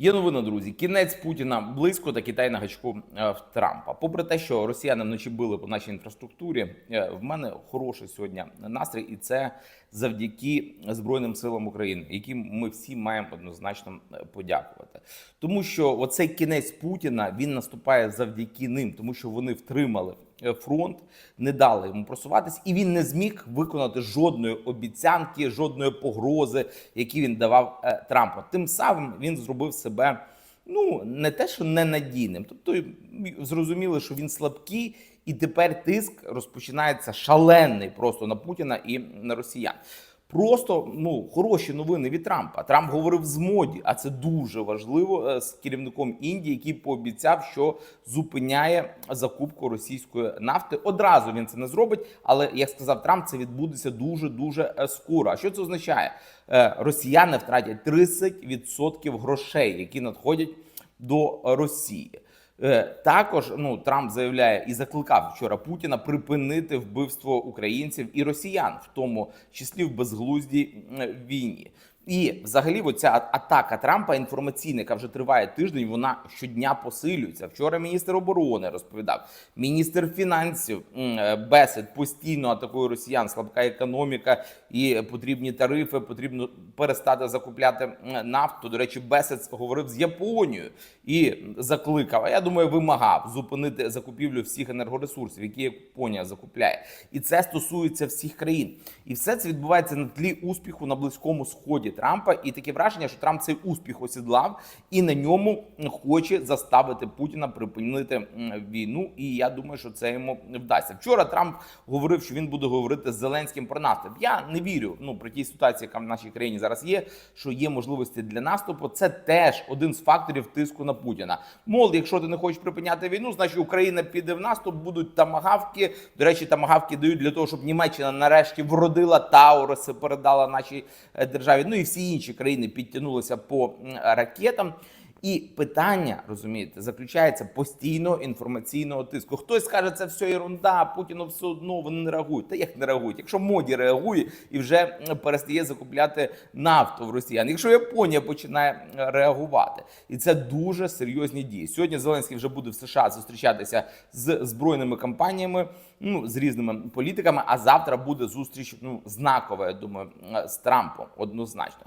Є новина, друзі. Кінець Путіна близько та Китай на гачку е, в Трампа. Попри те, що росіяни вночі били по нашій інфраструктурі, е, в мене хороший сьогодні настрій, і це завдяки Збройним силам України, яким ми всі маємо однозначно е, подякувати. Тому що оцей кінець Путіна він наступає завдяки ним, тому що вони втримали е, фронт, не дали йому просуватись, і він не зміг виконати жодної обіцянки, жодної погрози, які він давав е, Трампу. Тим самим він зробив себе. Ну, не те, що ненадійним. Тобто м, зрозуміли, що він слабкий, і тепер тиск розпочинається шалений просто на Путіна і на росіян. Просто ну хороші новини від Трампа. Трамп говорив з моді, а це дуже важливо е, з керівником Індії, який пообіцяв, що зупиняє закупку російської нафти. Одразу він це не зробить, але як сказав Трамп, це відбудеться дуже дуже скоро. А що це означає? Е, Росіяни втратять 30% грошей, які надходять до Росії. Е, Також ну Трамп заявляє і закликав вчора Путіна припинити вбивство українців і росіян, в тому числі в безглуздій війні. І взагалі, оця атака Трампа інформаційна, яка вже триває тиждень, вона щодня посилюється. Вчора міністр оборони розповідав, міністр фінансів е, Бесед постійно атакує росіян, слабка економіка і потрібні тарифи. Потрібно перестати закупляти нафту. До речі, Бесед говорив з Японією і закликав. А я думаю, вимагав зупинити закупівлю всіх енергоресурсів, які Японія закупляє. І це стосується всіх країн. І все це відбувається на тлі успіху на близькому сході Трампа. І таке враження, що Трамп цей успіх осідлав і на ньому хоче заставити Путіна припинити війну. І я думаю, що це йому вдасться. Вчора Трамп говорив, що він буде говорити з Зеленським про наступ. Я не вірю. Ну при тій ситуації, яка в нашій країні зараз є, що є можливості для наступу. Це теж один з факторів тиску на Путіна. Мол, якщо ти не хочеш припиняти війну, значить Україна піде в наступ, будуть тамагавки. До речі, тамагавки дають для того, щоб Німеччина нарешті вродила Тауруси, передала нашій е, державі. Ну і всі інші країни підтягнулися по ракетам. І питання розумієте заключається постійно інформаційного тиску. Хтось скаже, це все ерунда, Путіну все одно вони не реагують. Та як не реагують? Якщо моді реагує і вже перестає закупляти нафту в росіян, якщо Японія починає реагувати, і це дуже серйозні дії. Сьогодні Зеленський вже буде в США зустрічатися з збройними компаніями, ну з різними політиками. А завтра буде зустріч ну знакова, я думаю, з Трампом однозначно.